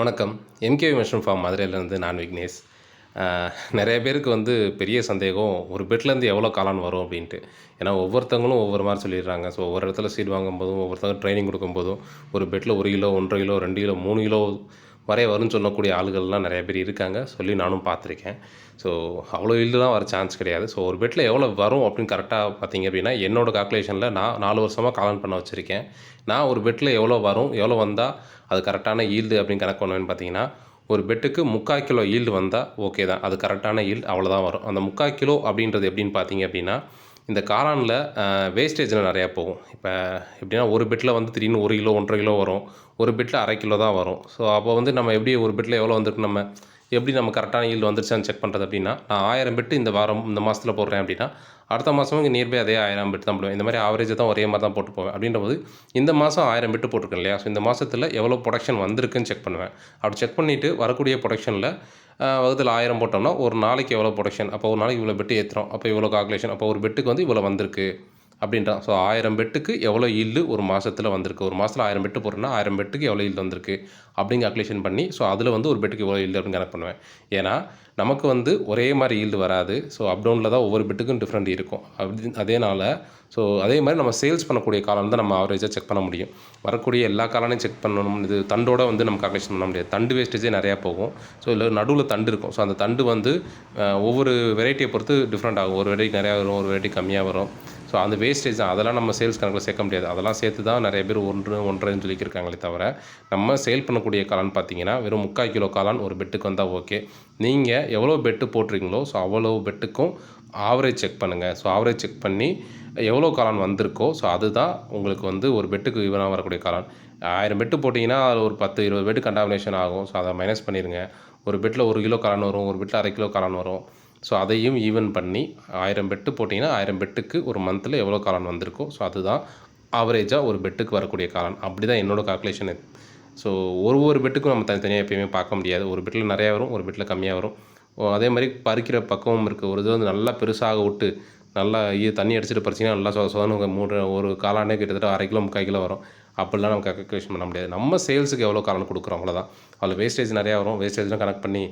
வணக்கம். MKV mushroom form மதுரையிலேருந்து நான் விக்னேஷ். நிறைய பேருக்கு வந்து பெரிய சந்தேகம் ஒரு பெட்லேருந்து எவ்வளோ காலான் வரும் அப்படின்ட்டு. ஏன்னா ஒவ்வொருத்தவங்களும் ஒவ்வொரு மாதிரி சொல்லிடுறாங்க. ஸோ ஒவ்வொரு இடத்துல சீட் வாங்கும்போதும் ஒவ்வொருத்தவங்க ட்ரைனிங் கொடுக்கும்போதும் ஒரு பெட்டில் ஒரு கிலோ ஒன்றரை கிலோ ரெண்டு கிலோ மூணு கிலோ வரைய வரும்னு சொல்லக்கூடிய ஆளுகள்லாம் நிறைய பேர் இருக்காங்க. சொல்லி நானும் பார்த்துருக்கேன். ஸோ அவ்வளோ தான் வர சான்ஸ் கிடையாது. ஸோ ஒரு பெட்டில் எவ்வளோ வரும் அப்படின்னு கரெக்டாக பார்த்தீங்க அப்படின்னா என்னோடய கால்குலேஷனில் நான் நாலு வருஷமாக காலன் பண்ண வச்சுருக்கேன். நான் ஒரு பெட்டில் எவ்வளோ வரும் எவ்வளோ வந்தால் அது கரெக்டான ஈல்டு அப்படின்னு கணக்கு பண்ணுவேன்னு பார்த்தீங்கன்னா ஒரு பெட்டுக்கு முக்கால் கிலோ ஈல்டு வந்தால் ஓகே தான். அது கரெக்டான ஈல்டு அவ்வளோதான் வரும். அந்த முக்கால் கிலோ அப்படின்றது எப்படின்னு பார்த்தீங்க அப்படின்னா இந்த காளானில் வேஸ்டேஜில் நிறையா போகும். இப்போ எப்படின்னா ஒரு பெட்டில் வந்து திடீர்னு ஒரு கிலோ ஒன்றரை கிலோ வரும். ஒரு பெட்டில் அரை கிலோ தான் வரும். ஸோ அப்போ வந்து நம்ம எப்படி ஒரு பெட்டில் எவ்வளோ வந்திருக்கு நம்ம எப்படி நம்ம கரெக்டான ஈல்டு வந்துருச்சான்னு செக் பண்ணுறது அப்படின்னா நான் ஆயிரம் பெட்டு இந்த வாரம் இந்த மாதத்தில் போடுறேன் அப்படின்னா அடுத்த மாதமும் இங்கே நியர்பை அதே ஆயிரம் பெட்டு தான் போடுவேன். இந்த மாதிரி ஆவரேஜ் தான் ஒரே மாதிரி தான் போட்டு போவேன். அப்படின்ற போது இந்த மாதம் ஆயிரம் பெட்டு போட்டிருக்கேன் இல்லையா? ஸோ இந்த மாதத்தில் எவ்வளோ ப்ரொடக்ஷன் வந்திருக்குன்னு செக் பண்ணுவேன். அப்படி செக் பண்ணிவிட்டு வரக்கூடிய ப்ரொடக்ஷனில் வகுத்தில் ஆயிரம் போட்டோம்னா ஒரு நாளைக்கு எவ்வளோ ப்ரொடக்ஷன் அப்போ ஒரு நாளைக்கு இவ்வளோ பெட்டு ஏற்றுறோம் அப்போ இவ்வளோ கால்குலேஷன் அப்போ ஒரு பெட்டுக்கு வந்து இவ்வளோ வந்திருக்கு. அப்படின்றான். ஸோ ஆயிரம் பெட்டுக்கு எவ்வளோ ஈல்டு ஒரு மாதத்தில் வந்திருக்கு? ஒரு மாதத்தில் ஆயிரம் பெட்டு போடுறேன்னா ஆயிரம் பெட்டுக்கு எவ்வளோ ஈல்டு வந்திருக்கு? அப்படிங்க கால்குலேஷன் பண்ணி ஸோ அதில் வந்து ஒரு பெட்டுக்கு எவ்வளோ ஈல்டு அப்படின்னு கணக்கு பண்ணுவேன். ஏன்னா நமக்கு வந்து ஒரே மாதிரி ஈல்டு வராது. ஸோ அப் டவுனில் தான் ஒவ்வொரு பெட்டுக்கும் டிஃப்ரெண்ட் இருக்கும். அப்படி அதேனால ஸோ அதே மாதிரி நம்ம சேல்ஸ் பண்ணக்கூடிய காலம் தான் நம்ம ஆவரேஜாக செக் பண்ண முடியும். வரக்கூடிய எல்லா காலானையும் செக் பண்ணணும். இது தண்டோட வந்து நம்ம கால்குலேஷன் பண்ண முடியாது. தண்டு வேஸ்டேஜே நிறையா போகும். ஸோ இல்லை நடுவில் தண்டு இருக்கும். ஸோ அந்த தண்டு வந்து ஒவ்வொரு வெரைட்டியை பொறுத்து டிஃப்ரெண்ட் ஆகும். ஒரு வெரைட்டி நிறையா வரும் ஒரு வெரைட்டி கம்மியாக வரும். ஸோ அந்த வேஸ்டேஜ் தான். அதெல்லாம் நம்ம சேல்ஸ் கணக்கில் சேர்க்க முடியாது. அதெல்லாம் சேர்த்து தான் நிறைய பேர் ஒன்று ஒன்றரைன்னு சொல்லியிருக்காங்களே தவிர நம்ம சேல் பண்ணக்கூடிய காளான் பார்த்தீங்கன்னா வெறும் முக்கால் கிலோ காளான் ஒரு பெட்டுக்கு வந்தால் ஓகே நீங்கள் எவ்வளோ பெட்டு போட்டிருக்கீங்களோ ஸோ அவ்வளோ பெட்டுக்கும் ஆவரேஜ் செக் பண்ணுங்கள் ஸோ ஆவரேஜ் செக் பண்ணி எவ்வளோ காளான் வந்திருக்கோ ஸோ அதுதான் உங்களுக்கு வந்து ஒரு பெட்டுக்கு ஈவனாக வரக்கூடிய காளான். ஆயிரம் பெட்டு போட்டிங்கன்னா அதில் ஒரு பத்து இருபது பெட்டு கண்டாமினேஷன் ஆகும். ஸோ அதை மைனஸ் பண்ணிடுங்க ஒரு பெட்டில் ஒரு கிலோ காளான் வரும். ஒரு பெட்டில் அரை கிலோ காளான் வரும். ஸோ அதையும் ஈவன் பண்ணி ஆயிரம் பெட்டு போட்டிங்கன்னா ஆயிரம் பெட்டுக்கு ஒரு மந்தில் எவ்வளோ காலன் வந்திருக்கோ ஸோ அதுதான் ஆவரேஜாக ஒரு பெட்டுக்கு வரக்கூடிய காலன் அப்படி தான் என்னோடய கால்குலேஷன் ஸோ ஒரு ஒரு பெட்டுக்கும் நம்ம தனித்தனியாக எப்பயுமே பார்க்க முடியாது. ஒரு பெட்டில் நிறையா வரும் ஒரு பெட்டில் கம்மியாக வரும். அதே மாதிரி பறிக்கிற பக்குவம் இருக்குது ஒரு இது வந்து நல்லா பெருசாக விட்டு நல்லா இது தண்ணி அடிச்சுட்டு பறிச்சிங்கன்னா நல்லா சொ சொதனு மூணு ஒரு காலானே கிட்டத்தட்ட அரை கிலோ முக்கால் கிலோ வரும். அப்படிலாம் நம்ம கால்குலேஷன் பண்ண முடியாது. நம்ம சேல்ஸுக்கு எவ்வளோ காளான் கொடுக்குறோம் அவ்வளோதான் அதில் வேஸ்டேஜ் நிறையா வரும். வேஸ்டேஜ்லாம் கனெக்ட் பண்ணி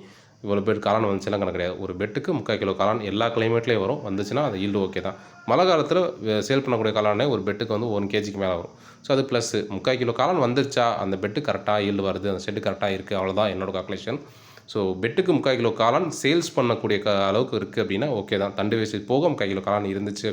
இவ்வளோ பெட் காளான் வந்துச்சுலாம் கணக்கு கிடையாது. ஒரு பெட்டுக்கு முக்கால் கிலோ காளான் எல்லா கிளைமேட்லேயும் வரும். வந்துச்சுன்னா அது ஈல்டு ஓகே தான். மழை காலத்தில் சேல் பண்ணக்கூடிய காளானே ஒரு பெட்டுக்கு வந்து ஒன் கேஜிக்கு மேலே வரும். ஸோ அது ப்ளஸ் முக்கால் கிலோ காளான் வந்துருச்சா அந்த பெட்டு கரெக்டாக ஈல்டு வருது அந்த செட்டு கரெக்டாக இருக்குது அவ்வளோதான் என்னோட கால்குலேஷன் ஸோ பெட்டுக்கு முக்கால் கிலோ காளான் சேல்ஸ் பண்ணக்கூடிய க அளவுக்கு இருக்குது அப்படின்னா ஓகே தான். தண்டு வயசு போக முக்கால் கிலோ காளான் இருந்துச்சு